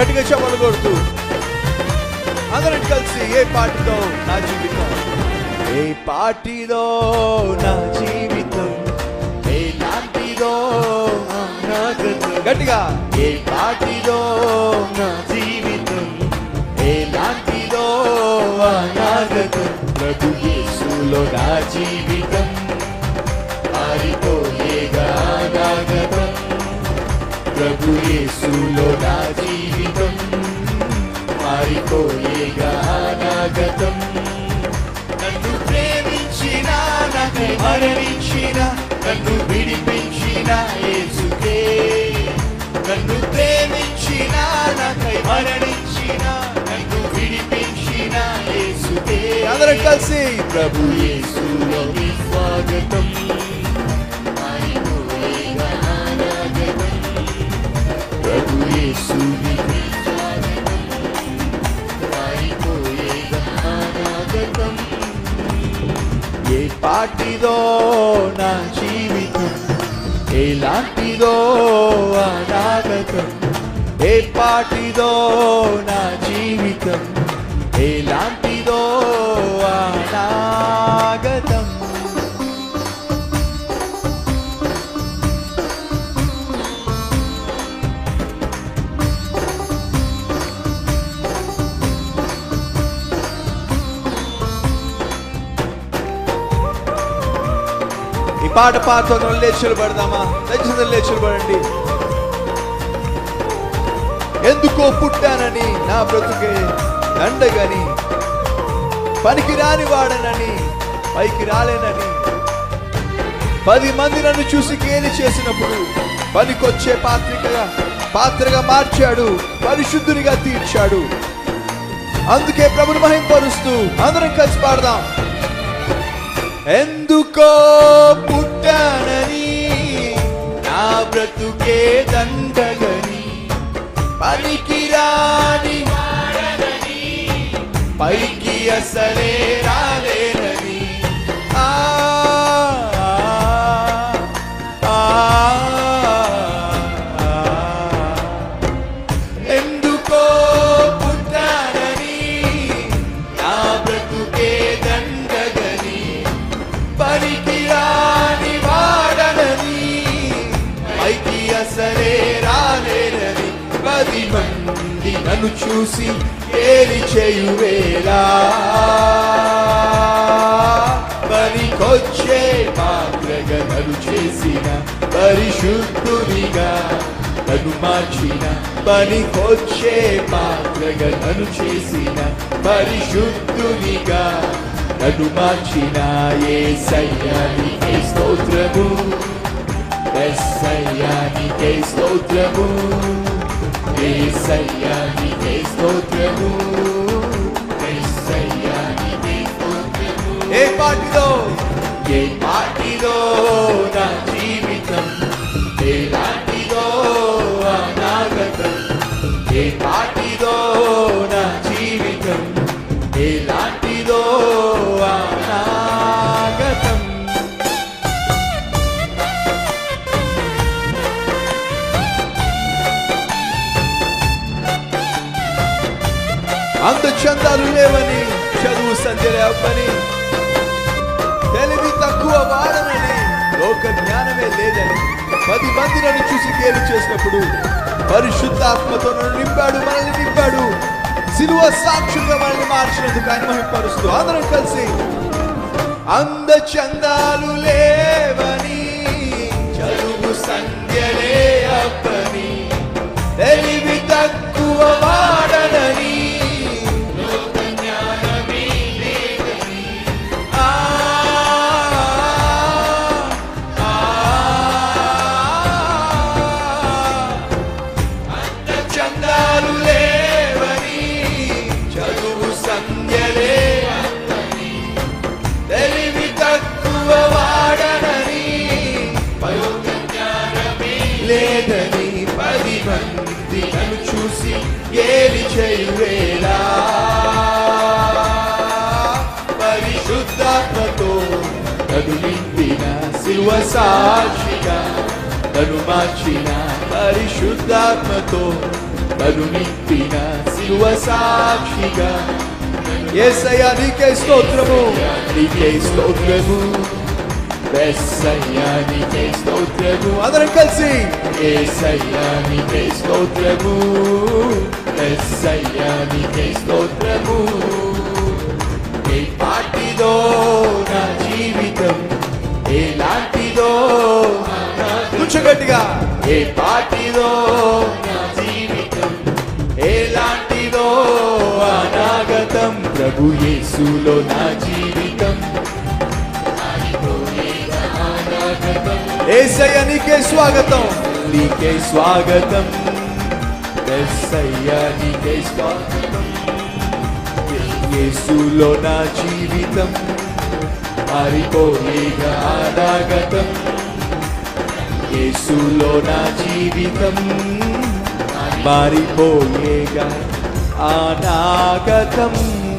గట్టిగా చెప్పలు కొడుతూ అందరం కలిసి ఏ పాటిలో నా జీవితం? ఏ పాటిలో నా జీవితం? ఏ లాంటిదో గట్టిగా ఏ పాటిలో నా జీవితం? ఏ లాంటిదో అనాగతం ప్రభు యేసులో నా జీవితం. ప్రభు యేసులో నా జీవితం. మారిపోయేగా అనాగతం నన్ను ప్రేమించిన నాకై మరణించిన నన్ను విడిపించిన యేసుకే. నన్ను ప్రేమించిన నాకై మరణించిన నన్ను విడిపించిన యేసుకే. అందరం కలిసి ప్రభు యేసులో పాటిదో నా జీవితం ఎలాంటిదో అనాగతం. ఏ పాటిదో నా పాట పాడుతో లేచులు పడదామా? దయచేసి లేచులు పడండి. ఎందుకో పుట్టానని నా బ్రతుకే దండగని పనికి రాని వాడనని పైకి రాలేనని. పది మంది నన్ను చూసి గేలి చేసినప్పుడు పనికొచ్చే పాత్రికగా పాత్రగా మార్చాడు పరిశుద్ధునిగా తీర్చాడు. అందుకే ప్రభుని మహింపరుస్తూ అందరం కలిసి పాడదాం. ఎందుకో పుట్టానని? నా బ్రతుకే దండగని. పనికిరాని పైకి అసలే రా సరే అసలే పది మంది నన్ను చూసి ఏరి చేయువేలా పనికొచ్చే పాత్రగా నన్ను చేసిన పరిశుద్ధునిగా నన్ను మార్చిన. పనికొచ్చే పాత్రగా నన్ను చేసిన పరిశుద్ధునిగా నన్ను మార్చిన. ఏ సయ్యానికి స్తోత్రము. ఎస్సయ్యానికే స్తోత్రము ఏసయ్యానికే స్తోత్రము ఎస్సయ్యానికే స్తోత్రము ఏ పాటిలో ఏ పాటిలో నా జీవితం? ఎలాంటిదో అనాగతం? ఏ పాటిదో అంత చందాలు లేవని చదువు సంధ్య అవ్వని తెలివి తక్కువ వాడనని లోక జ్ఞానమే లేదని పది మంది నన్ను చూసి గేలి చేసినప్పుడు పరిశుద్ధాత్మతో నన్ను నింపాడు మనల్ని నింపాడు. సిలువ సాక్షులుగా మనల్ని మార్చినందుకు ఆయన మహింపరుస్తూ అందరం కలిసి అంద చందాలు లేవని చదువు సంధ్యలే లేదని పది మంది నన్ను చూసి ఏలి చేయువేలా పరిశుద్ధాత్మతో నింపిన సిల్వ సాక్షిగా నన్ను మార్చిన పరిశుద్ధాత్మతో కరుణింపిన శిలువ సాక్షిగా. ఏసయ్యా నీకే స్తోత్రము. నీకే స్తోత్రము. బెస్సయ్యా నీకే స్తోత్రము అందరం కలిసి ఏసయ్యా నీకే స్తోత్రము బెస్సయ్యా నీకే స్తోత్రము ఏ పాటిదో నా జీవితం ఎలాంటిదో కొంచెం గట్టిగా ఏ పాటిదో నా జీవితం ఎలాంటిదో అనాగతం ప్రభు యేసులో నా జీవితం ఏసయ్య నీకే స్వాగతం. నీకే స్వాగతం. ఏసయ్య నీకే స్వాగతం. యేసులో నా జీవితం. మారిపోయేగా అనాగతం. యేసులో నా జీవితం. మారిపోయేగా అనాగతం.